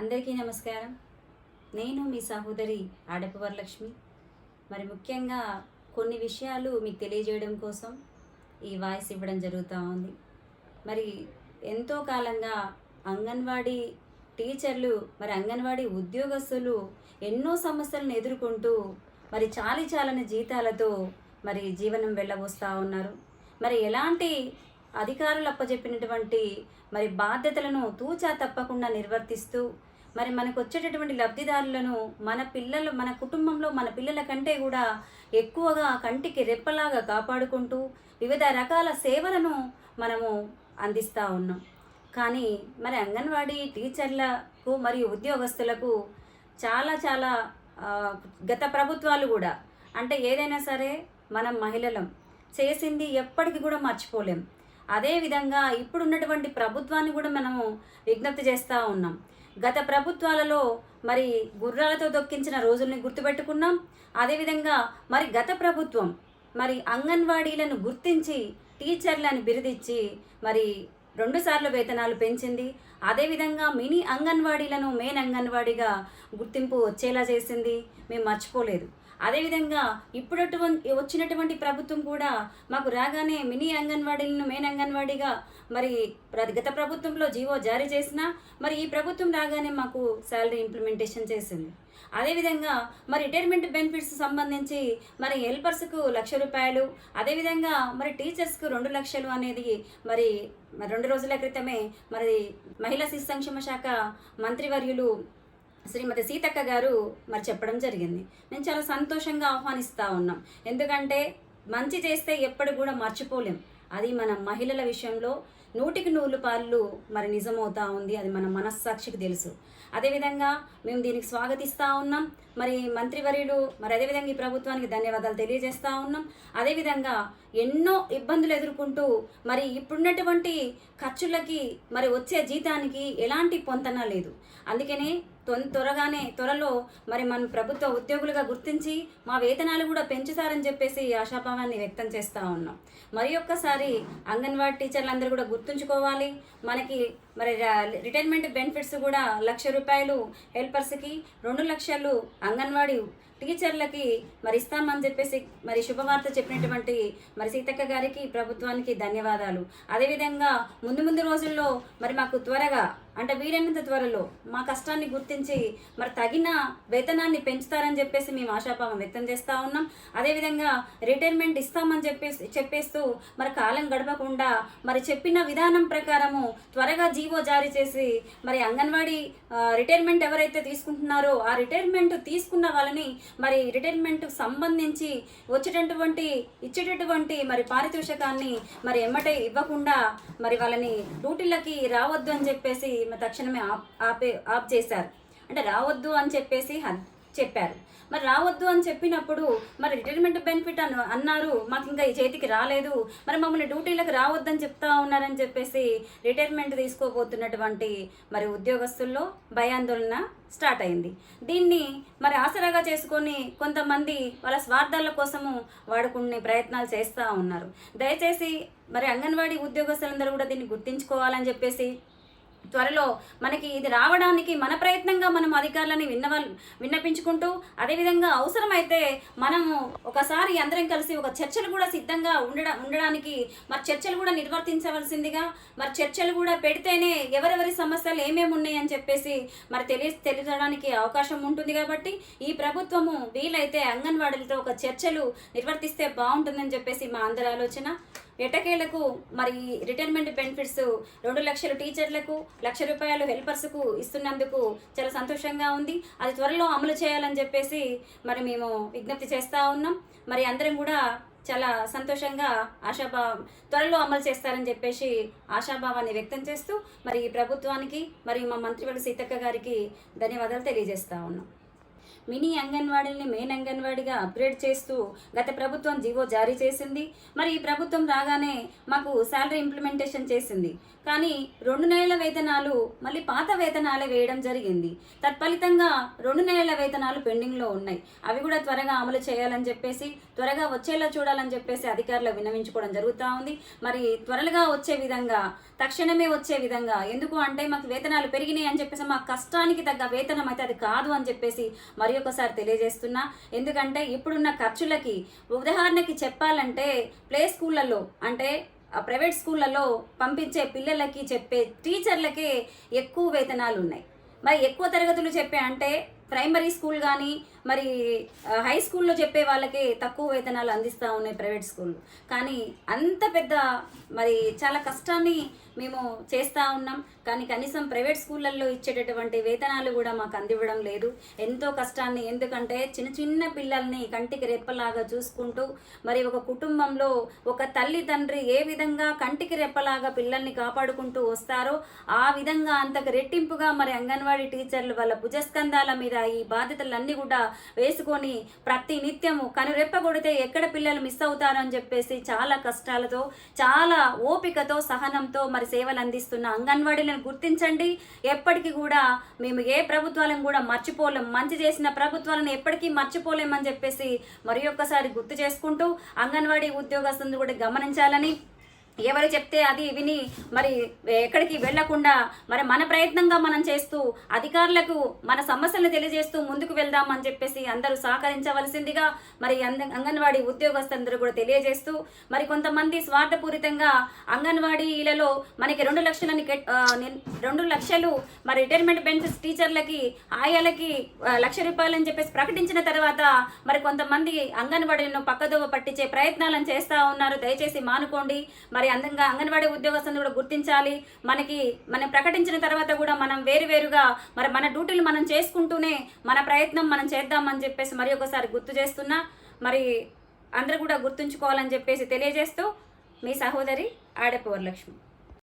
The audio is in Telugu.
అందరికీ నమస్కారం. నేను మీ సహోదరి ఆడపు వరలక్ష్మి మరి ముఖ్యంగా కొన్ని విషయాలు మీకు తెలియజేయడం కోసం ఈ వాయిస్ ఇవ్వడం జరుగుతూ ఉంది. మరి ఎంతో కాలంగా అంగన్వాడీ టీచర్లు మరి అంగన్వాడీ ఉద్యోగస్తులు ఎన్నో సమస్యలను ఎదుర్కొంటూ మరి చాలి చాలని జీతాలతో మరి జీవనం వెళ్ళబోస్తూ ఉన్నారు. మరి ఎలాంటి అధికారులు అప్పచెప్పినటువంటి మరి బాధ్యతలను తూచా తప్పకుండా నిర్వర్తిస్తూ మరి మనకు వచ్చేటటువంటి లబ్ధిదారులను మన పిల్లలు మన కుటుంబంలో మన పిల్లల కంటే కూడా ఎక్కువగా కంటికి రెప్పలాగా కాపాడుకుంటూ వివిధ రకాల సేవలను మనము అందిస్తూ ఉన్నాం. కానీ మరి అంగన్వాడీ టీచర్లకు మరియు ఉద్యోగస్తులకు చాలా చాలా గత ప్రభుత్వాలు కూడా అంటే ఏదైనా సరే మనం మహిళలం చేసింది ఎప్పటికీ కూడా మర్చిపోలేం. అదేవిధంగా ఇప్పుడున్నటువంటి ప్రభుత్వాన్ని కూడా మనము విజ్ఞప్తి చేస్తూ ఉన్నాం. గత ప్రభుత్వాలలో మరి గుర్రాలతో దొక్కించిన రోజుల్ని గుర్తుపెట్టుకున్నాం. అదేవిధంగా మరి గత ప్రభుత్వం మరి అంగన్వాడీలను గుర్తించి టీచర్లను బిరుదిచ్చి మరి రెండుసార్లు వేతనాలు పెంచింది. అదేవిధంగా మినీ అంగన్వాడీలను మెయిన్ అంగన్వాడీగా గుర్తింపు వచ్చేలా చేసింది. మేము మర్చిపోలేదు. అదేవిధంగా ఇప్పుడటువంటి వచ్చినటువంటి ప్రభుత్వం కూడా మాకు రాగానే మినీ అంగన్వాడీలను మెయిన్ అంగన్వాడీగా మరి గత ప్రభుత్వంలో జీవో జారీ చేసినా మరి ఈ ప్రభుత్వం రాగానే మాకు శాలరీ ఇంప్లిమెంటేషన్ చేసింది. అదేవిధంగా మరి రిటైర్మెంట్ బెనిఫిట్స్ సంబంధించి మరి హెల్పర్స్కు లక్ష రూపాయలు అదేవిధంగా మరి టీచర్స్కు రెండు లక్షలు అనేది మరి మరి రెండు రోజుల క్రితమే మరి మహిళా శిశు సంక్షేమ శాఖ మంత్రివర్యులు శ్రీమతి సీతక్క గారు మరి చెప్పడం జరిగింది. నేను చాలా సంతోషంగా ఆహ్వానిస్తూ ఉన్నాం. ఎందుకంటే మంచి చేస్తే ఎప్పుడు కూడా మర్చిపోలేం. అది మన మహిళల విషయంలో నూటికి నూలు పాళ్ళు మరి నిజమవుతా ఉంది. అది మన మనస్సాక్షికి తెలుసు. అదేవిధంగా మేము దీనికి స్వాగతిస్తూ ఉన్నాం. మరి మంత్రివర్యులు మరి అదేవిధంగా ఈ ప్రభుత్వానికి ధన్యవాదాలు తెలియజేస్తూ ఉన్నాం. అదేవిధంగా ఎన్నో ఇబ్బందులు ఎదుర్కొంటూ మరి ఇప్పుడున్నటువంటి ఖర్చులకి మరి వచ్చే జీతానికి ఎలాంటి పొంతన లేదు. అందుకనే త్వరగానే త్వరలో మరి మన ప్రభుత్వ ఉద్యోగులుగా గుర్తించి మా వేతనాలు కూడా పెంచుతారని చెప్పేసి ఆశాభావాన్ని వ్యక్తం చేస్తూ ఉన్నాం. మరి ఒక్కసారి అంగన్వాడీ టీచర్లందరూ కూడా గుర్తుంచుకోవాలి. మనకి మరి ర- రిటైర్మెంట్ బెనిఫిట్స్ కూడా లక్ష రూపాయలు హెల్పర్స్కి రెండు లక్షలు అంగన్వాడీ టీచర్లకి మరి ఇస్తామని చెప్పేసి మరి శుభవార్త చెప్పినటువంటి మరి సీతక్క గారికి ప్రభుత్వానికి ధన్యవాదాలు. అదేవిధంగా ముందు ముందు రోజుల్లో మరి మాకు త్వరగా అంటే వీలైనంత త్వరలో మా కష్టాన్ని గుర్తించి మరి తగిన వేతనాన్ని పెంచుతారని చెప్పేసి మేము ఆశాభావం వ్యక్తం చేస్తూ ఉన్నాం. అదేవిధంగా రిటైర్మెంట్ ఇస్తామని చెప్పేసి చెప్పేస్తూ మరి కాలం గడపకుండా మరి చెప్పిన విధానం ప్రకారము త్వరగా జీవో జారీ చేసి మరి అంగన్వాడీ రిటైర్మెంట్ ఎవరైతే తీసుకుంటున్నారో ఆ రిటైర్మెంట్ తీసుకున్న వాళ్ళని మరి రిటైర్మెంట్ సంబంధించి వచ్చేటటువంటి ఇచ్చేటటువంటి మరి పారితోషికాన్ని మరి ఎమ్మటే ఇవ్వకుండా మరి వాళ్ళని డ్యూటీలకి రావద్దు అని చెప్పేసి తక్షణమే ఆప్ ఆపే ఆప్ చేశారు అంటే రావద్దు అని చెప్పేసి చెప్పారు. మరి రావద్దు అని చెప్పినప్పుడు మరి రిటైర్మెంట్ బెనిఫిట్ అను అన్నారు. మాకు ఇంకా ఈ చేతికి రాలేదు. మరి మమ్మల్ని డ్యూటీలకు రావద్దని చెప్తా ఉన్నారని చెప్పేసి రిటైర్మెంట్ తీసుకోబోతున్నటువంటి మరి ఉద్యోగస్తుల్లో భయాందోళన స్టార్ట్ అయింది. దీన్ని మరి ఆసరాగా చేసుకొని కొంతమంది వాళ్ళ స్వార్థాల కోసము వాడుకునే ప్రయత్నాలు చేస్తూ ఉన్నారు. దయచేసి మరి అంగన్వాడీ ఉద్యోగస్తులందరూ కూడా దీన్ని గుర్తించుకోవాలని చెప్పేసి త్వరలో మనకి ఇది రావడానికి మన ప్రయత్నంగా మనం అధికారులని విన్నవ విన్నపించుకుంటూ అదేవిధంగా అవసరమైతే మనము ఒకసారి అందరం కలిసి ఒక చర్చలు కూడా సిద్ధంగా ఉండడా ఉండడానికి మరి చర్చలు కూడా నిర్వర్తించవలసిందిగా మరి చర్చలు కూడా పెడితేనే ఎవరెవరి సమస్యలు ఏమేమి ఉన్నాయని చెప్పేసి మరి తెలియ తెలియడానికి అవకాశం ఉంటుంది కాబట్టి ఈ ప్రభుత్వము వీలైతే అంగన్వాడీలతో ఒక చర్చలు నిర్వర్తిస్తే బాగుంటుందని చెప్పేసి మా అందరి ఆలోచన. ఎటకేలకు మరి రిటైర్మెంట్ బెనిఫిట్స్ రెండు లక్షలు టీచర్లకు లక్ష రూపాయలు హెల్పర్స్కు ఇస్తున్నందుకు చాలా సంతోషంగా ఉంది. అది త్వరలో అమలు చేయాలని చెప్పేసి మరి మేము విజ్ఞప్తి చేస్తూ ఉన్నాం. మరి అందరం కూడా చాలా సంతోషంగా ఆశాభావం త్వరలో అమలు చేస్తారని చెప్పేసి ఆశాభావాన్ని వ్యక్తం చేస్తూ మరి ఈ ప్రభుత్వానికి మరి మా మంత్రివర్గ సీతక్క గారికి ధన్యవాదాలు తెలియజేస్తా ఉన్నాం. మినీ అంగన్వాడీని మెయిన్ అంగన్వాడీగా అప్గ్రేడ్ చేస్తూ గత ప్రభుత్వం జీవో జారీ చేసింది. మరి ఈ ప్రభుత్వం రాగానే మాకు శాలరీ ఇంప్లిమెంటేషన్ చేసింది. కానీ రెండు నెలల వేతనాలు మళ్ళీ పాత వేతనాలే వేయడం జరిగింది. తత్ఫలితంగా రెండు నెలల వేతనాలు పెండింగ్లో ఉన్నాయి. అవి కూడా త్వరగా అమలు చేయాలని చెప్పేసి త్వరగా వచ్చేలా చూడాలని చెప్పేసి అధికారులు విన్నవించుకోవడం జరుగుతూ ఉంది. మరి త్వరగా వచ్చే విధంగా తక్షణమే వచ్చే విధంగా ఎందుకు అంటే మాకు వేతనాలు పెరిగినాయి అని చెప్పేసి మా కష్టానికి తగ్గ వేతనం అయితే అది కాదు అని చెప్పేసి మరి ఒకసారి తెలియజేస్తున్నా. ఎందుకంటే ఇప్పుడున్న ఖర్చులకి ఉదాహరణకి చెప్పాలంటే ప్లే స్కూళ్ళల్లో అంటే ప్రైవేట్ స్కూళ్ళలో పంపించే పిల్లలకి చెప్పే టీచర్లకే ఎక్కువ వేతనాలు ఉన్నాయి మరి ఎక్కువ తరగతులు చెప్పే అంటే ప్రైమరీ స్కూల్ కానీ మరి హై స్కూల్లో చెప్పే వాళ్ళకి తక్కువ వేతనాలు అందిస్తూ ఉన్నాయి ప్రైవేట్ స్కూళ్ళు. కానీ అంత పెద్ద మరి చాలా కష్టాన్ని మేము చేస్తూ ఉన్నాం. కానీ కనీసం ప్రైవేట్ స్కూళ్ళల్లో ఇచ్చేటటువంటి వేతనాలు కూడా మాకు అందివ్వడం లేదు. ఎంతో కష్టాన్ని ఎందుకంటే చిన్న చిన్న పిల్లల్ని కంటికి రెప్పలాగా చూసుకుంటూ మరి ఒక కుటుంబంలో ఒక తల్లి తండ్రి ఏ విధంగా కంటికి రెప్పలాగా పిల్లల్ని కాపాడుకుంటూ వస్తారో ఆ విధంగా అంతకు రెట్టింపుగా మరి అంగన్వాడీ టీచర్లు వాళ్ళ భుజస్కంధాల మీద ఈ బాధ్యతలన్నీ కూడా వేసుకొని ప్రతి నిత్యము కనురెప్ప కొడితే ఎక్కడ పిల్లలు మిస్ అవుతారో అని చెప్పేసి చాలా కష్టాలతో చాలా ఓపికతో సహనంతో మరి సేవలు అందిస్తున్న అంగన్వాడీలను గుర్తించండి. ఎప్పటికీ కూడా మేము ఏ ప్రభుత్వాలను కూడా మర్చిపోలేం. మంచి చేసిన ప్రభుత్వాలను ఎప్పటికీ మర్చిపోలేమని చెప్పేసి మరి ఒక్కసారి గుర్తు చేసుకుంటూ అంగన్వాడీ ఉద్యోగస్తులను కూడా గమనించాలని ఎవరు చెప్తే అది విని మరి ఎక్కడికి వెళ్ళకుండా మరి మన ప్రయత్నంగా మనం చేస్తూ అధికారులకు మన సమస్యలను తెలియజేస్తూ ముందుకు వెళ్దాం అని చెప్పేసి అందరూ సహకరించవలసిందిగా మరి అంద- అంగన్వాడీ ఉద్యోగస్తులందరూ కూడా తెలియజేస్తూ మరి కొంతమంది స్వార్థపూరితంగా అంగన్వాడీలలో మనకి రెండు లక్షలని కెట్- రెండు లక్షలు మరి రిటైర్మెంట్ బెనిఫిట్స్ టీచర్లకి ఆయాలకి లక్ష రూపాయలు అని చెప్పేసి ప్రకటించిన తర్వాత మరి కొంతమంది అంగన్వాడీలను పక్కదోవ పట్టించే ప్రయత్నాలను చేస్తూ ఉన్నారు. దయచేసి మానుకోండి. మరి మరి అందంగా అంగన్వాడీ ఉద్యోగస్తులను కూడా గుర్తించాలి. మనకి మనం ప్రకటించిన తర్వాత కూడా మనం వేరువేరుగా మరి మన డ్యూటీలు మనం చేసుకుంటూనే మన ప్రయత్నం మనం చేద్దామని చెప్పేసి మరి ఒకసారి గుర్తు చేస్తున్నా. మరి అందరూ కూడా గుర్తుంచుకోవాలని చెప్పేసి తెలియజేస్తూ మీ సహోదరి ఆడపు వరలక్ష్మి